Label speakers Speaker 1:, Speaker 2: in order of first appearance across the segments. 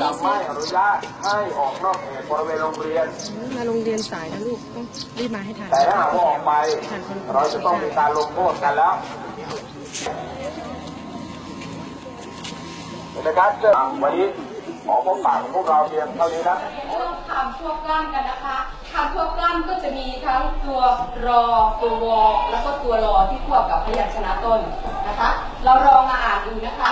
Speaker 1: เราจะไม่อนุญาตให้ออกนอกเขตบริเวณโรงเรียน
Speaker 2: มาโรงเรียนสายนะลูกต้องรีบมาให้ทัน
Speaker 1: แต่ถ้าหากว่าออกไปเราจะต้องมีการลงโทษกันแล้วเห็นไหมครับเรื่องวันนี้ขอพบปากพวกเราเพียงเท่านี้นะ
Speaker 3: ทำควบกล้ำกันนะคะทำควบกล้ำก็จะมีทั้งตัวรอตัววอแล้วก็ตัวรอที่ควบกับพยัญชนะต้นนะคะ เราลองมาอ่านดูนะคะ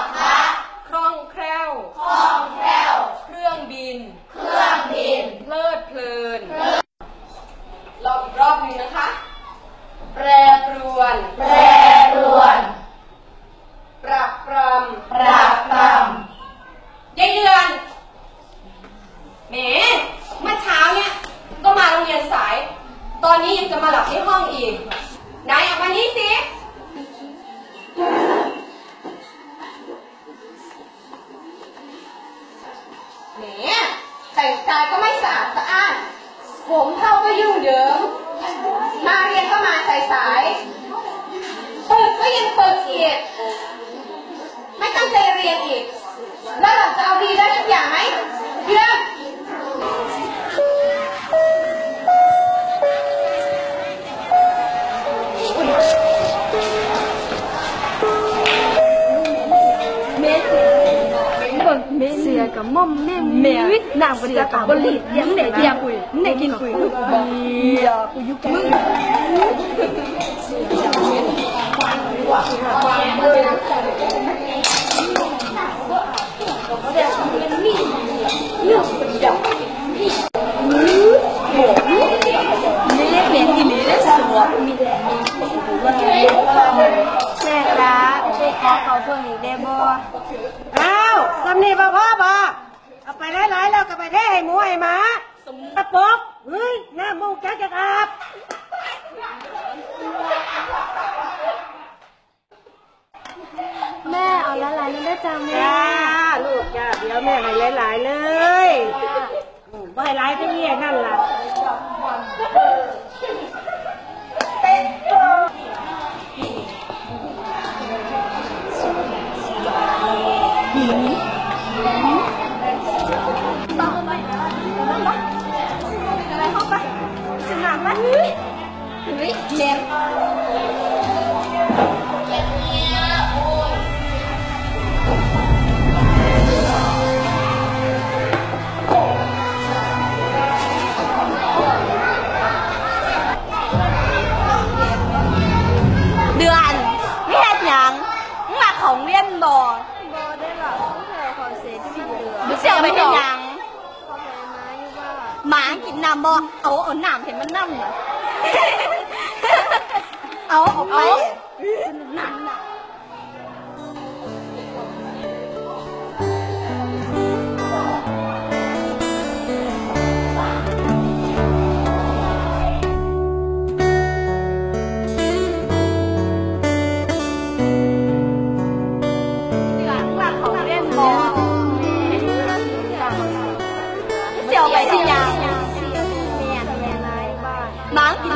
Speaker 3: คล่องแคล่วคล่องแคล่ว เครื่องบิน เครื่องบิน เพลิดเพลินล องอีกรอบหนึ่งนะคะ แปรปรวน แปรปรวน ปรับปรำปรับปรำยายเดือนแหมเมื่อเช้าเนี่ย ก็มาโรงเรียนสาย ตอนนี้ยังจะมาหลับที่ห้องอีกไหนออกมานี่สิแหมแต่งกายก็ไม่สะอาดสะอ้านผมเท่าก็ยุ่งเหยิง มาเรียนก็มาสายสายๆเปิดก็ยังเปิดอีกไม่ตั้งใจเรียนอีก แล้วเราจะเอาดีได้ทุกอย่างไหมเรื่อง
Speaker 2: เสียกับม่อมแม่เมียนางประจักษ์บริยังไหนเดียกุยไหนกินกุยเบียกุยยุกมึ ง
Speaker 4: แม่ครับแม่ขอเขาเพิ่งอีกได้บ่
Speaker 5: อ้าวสำนีบ่พ่อบ่เอา ไปหลายๆแล้วก็ไปเทให้หมูให้หมาตะปบเฮ้ยหน้ามูกจักจะอาบ
Speaker 4: แม่เอาละลายนั่นได้จ้าแม่
Speaker 5: จ้าลูกจ้าเดี๋ยวแม่ให้หลายๆเลยอืมบ่ให้หลายที่นี่นั่นล่ะ
Speaker 4: องเรียนบ่
Speaker 6: บ่ได้หรอกต้องแถวขอเสียที่มันเหลือ
Speaker 4: มึงเสียไปเฮ็ดหยัง
Speaker 6: ขอแม่มาอยู่ว่า
Speaker 4: หมากินน้ำบ่เอาเอาน้ำเห็นมันน้ำน่ะเอาเอาไปน้ำน่ะ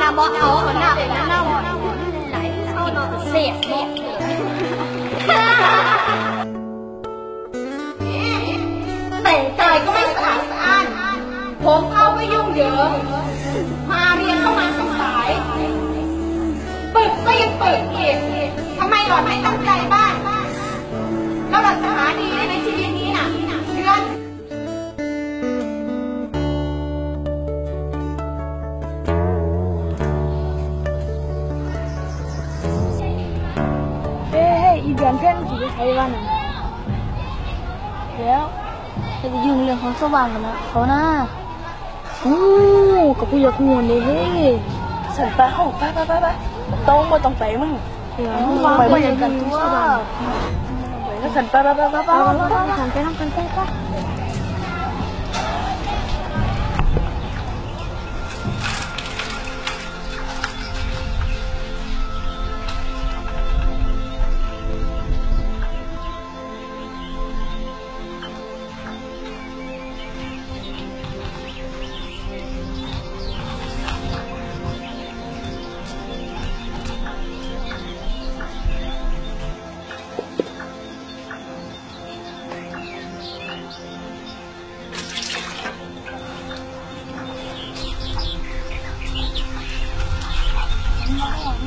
Speaker 4: น
Speaker 6: น้ำ
Speaker 4: บอเอาเอาหน้าไปน้ำน้ำไหลเข้าเสียบเสียแต่งกายก็ไม่สะอาดสะอ้านผมเอาก็ยุ่งเหยิงมาเรียนก็มาสงสายปึกก็ยังปึกอีกทำไมหล่อนไม่ตั้งใจบ้างแล้วเราจะหาดี
Speaker 6: ฮ้ยอีเดือนเพ่นสิไปใช้วันนั้นแล้วจะไปยุ่งเรื่องของสว่างกันนะเขานะโอ้กับผู้อยากงวนเลยเฮ้ย
Speaker 2: สันปะห้องไปไปไปไปต้องมาต้องไปมึง
Speaker 6: เดี๋ยวไปไปกันทั่ว
Speaker 2: ไปแล้วสันไปไปไปไปไป
Speaker 6: ฉันไปทำกันไป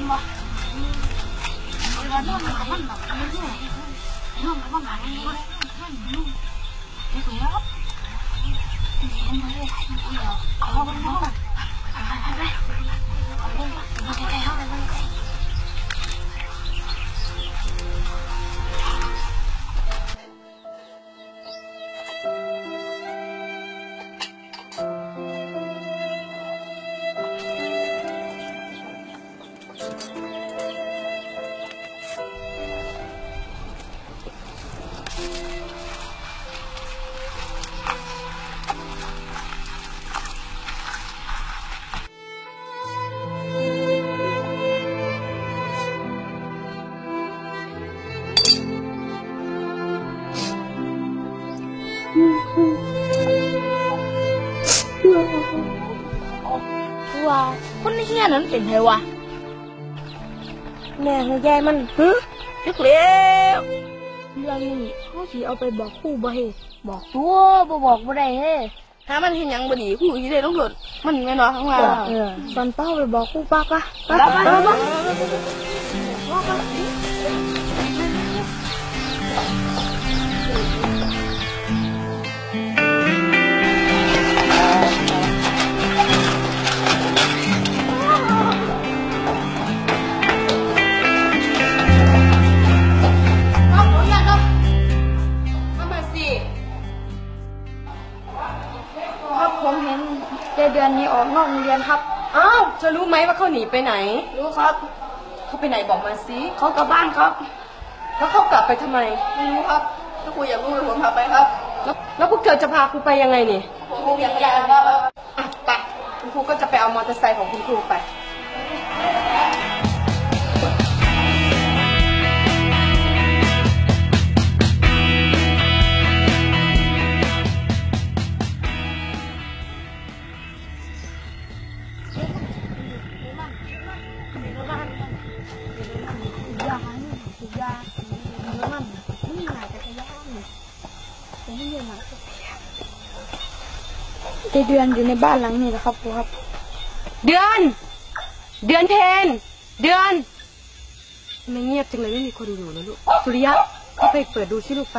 Speaker 6: 你看，你看，你看，你看，你看，你看，你看，你看，你看，你看，你看，你看，你看， ปะว่าคนเฮีย
Speaker 5: แม่ให้ยายมันฮึ
Speaker 6: ทึกแล้วเรื่องนี้เขาสิเอาไปบอกครู่บ่เฮบอกตัวบ่บอกบ่ได้เฮ้ถ้ามันเห็นหยังบ่ดีครู่สิได้ลงโทษมันแม่นบ่ข้างล่าง
Speaker 5: เออ
Speaker 6: สันเป้าไปบอกครู่ป้าปะปะปะปะครั ม
Speaker 3: ว่าเขาหนีไปไหน
Speaker 6: รู้ครับ
Speaker 3: เขาไปไหนบอกมาสิ
Speaker 6: เขากลับบ้านครับ
Speaker 3: แล้วเขากลับไปทำไม
Speaker 6: ไม่รู้ครับ ถ้าคุยอยากรู้ผมพาไปครับ
Speaker 3: แล้วแล้วพวกเธอจะพาครูไปยังไงนี่
Speaker 6: ผมอยากอยากครับ
Speaker 3: อะไปคุณครูก็จะไปเอามอเตอร์ไซค์ของคุณครูไป
Speaker 6: ผมไม่เรียนหนักเดือนอยู่ในบ้านหลังนี้แหละครับครูครับ
Speaker 3: เดือน เดือนเทนเดือนไม่เงียบจังเลยไม่มีคนอยู่นะลูกสุริยะเข้าไปเปิดดูสิลูกไป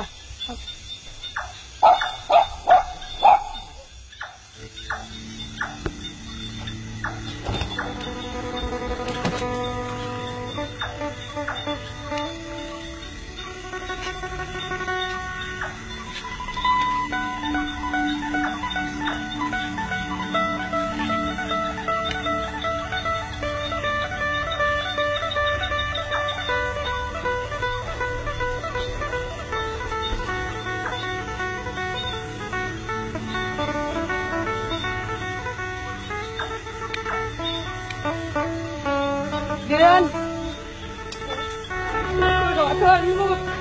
Speaker 6: 一路。